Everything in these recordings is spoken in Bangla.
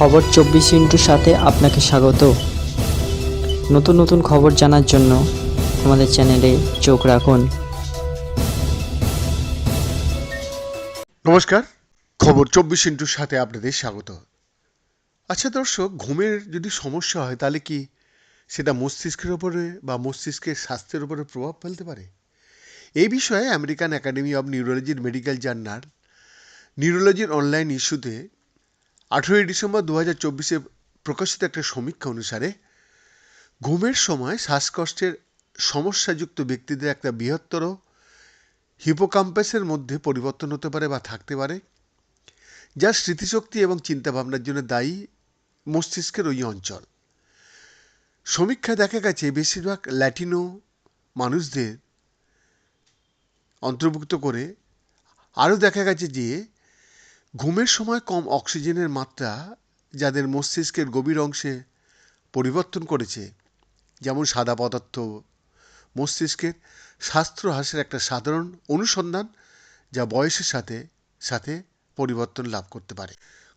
খবর চব্বিশ ইন্টুর সাথে আপনাকে স্বাগত। নতুন নতুন খবর জানার জন্য আমাদের চ্যানেলে চোখ রাখুন। নমস্কার, খবর চব্বিশ ইন্টুর সাথে আপনাদের স্বাগত। আচ্ছা দর্শক, ঘুমের যদি সমস্যা হয়, তাহলে কি সেটা মস্তিষ্কের ওপরে বা মস্তিষ্কের স্বাস্থ্যের উপরে প্রভাব ফেলতে পারে? এই বিষয়ে আমেরিকান একাডেমি অব নিউরোলজির মেডিকেল জার্নাল নিউরোলজির অনলাইন ইস্যুতে আঠেরোই ডিসেম্বর দু হাজার চব্বিশে প্রকাশিত একটা সমীক্ষা অনুসারে, ঘুমের সময় শ্বাসকষ্টের সমস্যাযুক্ত ব্যক্তিদের একটা বৃহত্তর হিপোকাম্পাসের মধ্যে পরিবর্তন হতে পারে বা থাকতে পারে, যা স্মৃতিশক্তি এবং চিন্তাভাবনার জন্য দায়ী মস্তিষ্কের ওই অঞ্চল। সমীক্ষা দেখা গেছে, বেশিরভাগ ল্যাটিনো মানুষদের অন্তর্ভুক্ত করে আরও দেখা গেছে যে ঘুমের সময় কম অক্সিজেনের মাত্রা যাদের মস্তিষ্কের গভীর অংশে পরিবর্তন করেছে, যেমন সাদা পদার্থ, মস্তিষ্কের স্বাস্থ্য হ্রাসের একটা সাধারণ অনুসন্ধান যা বয়সের সাথে সাথে পরিবর্তন লাভ করতে পারে।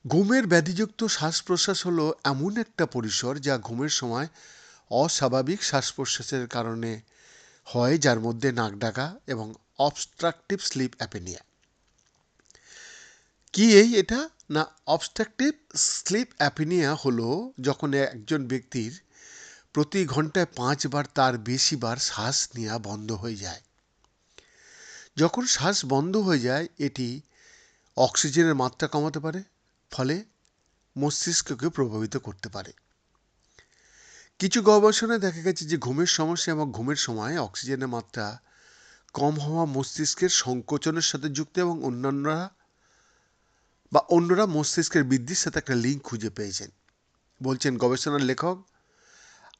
ঘুমের ব্যাধিযুক্ত শ্বাস প্রশ্বাস হলো এমন একটা পরিসর যা ঘুমের সময় অস্বাভাবিক শ্বাস প্রশ্বাসের কারণে হয়, যার মধ্যে নাক ডাকা এবং অবস্ট্রাকটিভ স্লিপ অ্যাপেনিয়া কি এই এটা? না অবস্ট্রাকটিভ স্লিপ অ্যাপেনিয়া হলো যখন একজন ব্যক্তির প্রতি ঘন্টায় পাঁচবার তার বেশিবার শ্বাস নেওয়া বন্ধ হয়ে যায়। যখন শ্বাস বন্ধ হয়ে যায়, এটি অক্সিজেনের মাত্রা কমাতে পারে, ফলে মস্তিষ্ককে প্রভাবিত করতে পারে। কিছু গবেষণায় দেখা গেছে যে ঘুমের সমস্যা এবং ঘুমের সময় অক্সিজেনের মাত্রা কম হওয়া মস্তিষ্কের সংকোচনের সাথে যুক্ত এবং অন্যান্যরা বা অন্যরা মস্তিষ্কের বৃদ্ধির সাথে একটা লিঙ্ক খুঁজে পেয়েছেন। বলছেন গবেষণার লেখক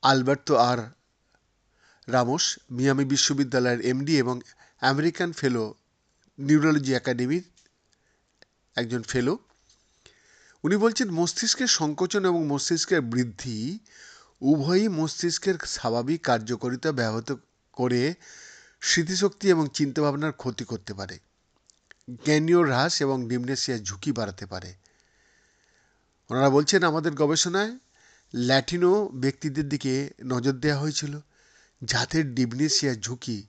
আলবার্তো আর রামোস, মিয়ামি বিশ্ববিদ্যালয়ের এমডি এবং আমেরিকান ফেলো নিউরোলজি একাডেমির একজন ফেলো উনি বলছেন, মস্তিষ্কের সংকোচন এবং মস্তিষ্কের বৃদ্ধি উভয়ই মস্তিষ্কের স্বাভাবিক কার্যকারিতা ব্যাহত করে স্মৃতিশক্তি এবং চিন্তাভাবনার ক্ষতি করতে পারে। জ্ঞানীয় হ্রাস এবং ডিমনেসিয়ার ঝুঁকি বাড়াতে পারে। ওনারা বলছেন, আমাদের গবেষণায় ল্যাটিনো ব্যক্তিদের দিকে নজর দেওয়া হয়েছিল। যাদের ডিমনেসিয়ার ঝুঁকি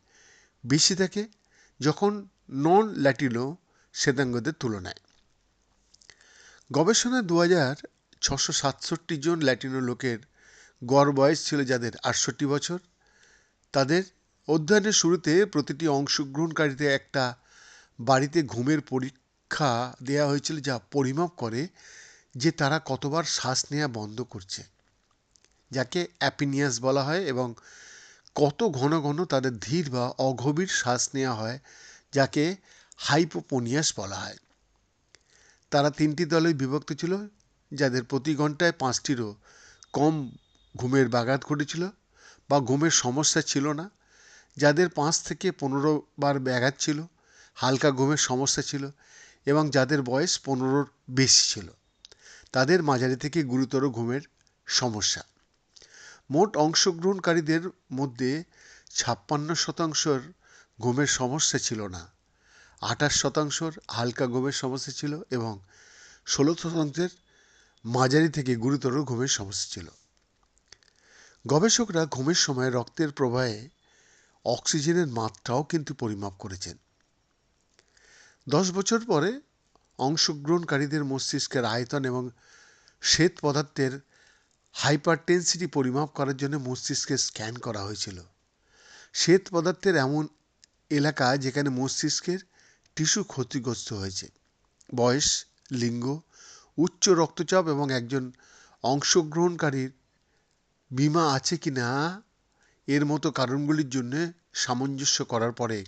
বেশি থাকে যখন নন ল্যাটিনো শ্বেতাঙ্গদের তুলনায়। গবেষণায় দু হাজার ছশো সাতষট্টি জন ল্যাটিনো লোকের গড় বয়স ছিল যাদের আটষট্টি বছর। তাদের অধ্যয়নের শুরুতে প্রতিটি অংশগ্রহণকারীতে একটা বাড়িতে ঘুমের পরীক্ষা দেওয়া হয়েছিল যা পরিমাপ করে যে তারা কতবার শ্বাস নেওয়া বন্ধ করছে। যাকে অ্যাপিনিয়াস বলা হয় এবং কত ঘন ঘন তাদের ধীর বা অগভীর শ্বাস নেওয়া হয় যাকে হাইপোপোনিয়াস বলা হয়। তারা তিনটি দলে বিভক্ত ছিল, যাদের প্রতি ঘন্টায় পাঁচটিরও কম ঘুমের ব্যাঘাত ঘটেছিল বা ঘুমের সমস্যা ছিল না, যাদের পাঁচ থেকে পনেরো বার ব্যাঘাত ছিল হালকা ঘুমের সমস্যা ছিল এবং যাদের বয়স পনেরোর বেশি ছিল, তাদের মাঝারি থেকে গুরুতর ঘুমের সমস্যা। মোট অংশগ্রহণকারীদের মধ্যে ছাপ্পান্ন শতাংশর ঘুমের সমস্যা ছিল না, আঠাশ শতাংশর হালকা ঘুমের সমস্যা ছিল এবং ষোলো শতাংশের মাঝারি থেকে গুরুতর ঘুমের সমস্যা ছিল। গবেষকরা ঘুমের সময় রক্তের প্রবাহে অক্সিজেনের মাত্রাও কিন্তু পরিমাপ করেছেন। দশ বছর পরে অংশগ্রহণকারীদের মস্তিষ্কের আয়তন এবং শ্বেত পদার্থের হাইপারটেন্সিটি পরিমাপ করার জন্য মস্তিষ্কে স্ক্যান করা হয়েছিল। শ্বেত পদার্থের এমন এলাকা যেখানে মস্তিষ্কের টিস্যু ক্ষতিগ্রস্ত হয়েছে। বয়স, লিঙ্গ, উচ্চ রক্তচাপ এবং একজন অংশগ্রহণকারীর বিমা আছে কি না, এর মতো কারণগুলির জন্য সামঞ্জস্য করার পরে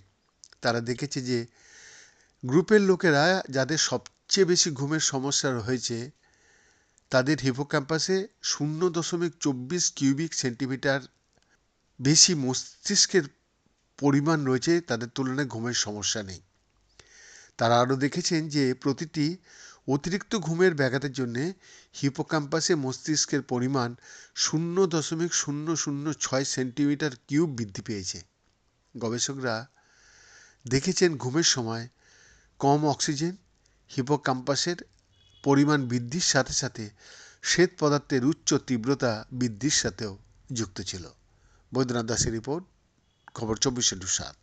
তারা দেখেছে যে গ্রুপের লোকেরা যাদের সবচেয়ে বেশি ঘুমের সমস্যা রয়েছে, তাদের হিপোক্যাম্পাসে শূন্য দশমিক চব্বিশ কিউবিক সেন্টিমিটার বেশি মস্তিষ্কের পরিমাণ রয়েছে, তাদের তুলনায় ঘুমের সমস্যা নেই। তারা আরও দেখেছেন যে প্রতিটি অতিরিক্ত ঘুমের ব্যাঘাতের জন্য হিপোক্যাম্পাসে মস্তিষ্কের পরিমাণ শূন্য দশমিক শূন্য শূন্য ছয় সেন্টিমিটার কিউব বৃদ্ধি পেয়েছে। গবেষকরা দেখেছেন ঘুমের সময় কম অক্সিজেন, হিপোক্যাম্পাসের পরিমাণ বৃদ্ধির সাথে সাথে শ্বেত পদার্থের উচ্চ তীব্রতা বৃদ্ধির সাথেও যুক্ত ছিল। বৈদ্যনাথ দাসের রিপোর্ট, খবর চব্বিশ ইন্টু সাত।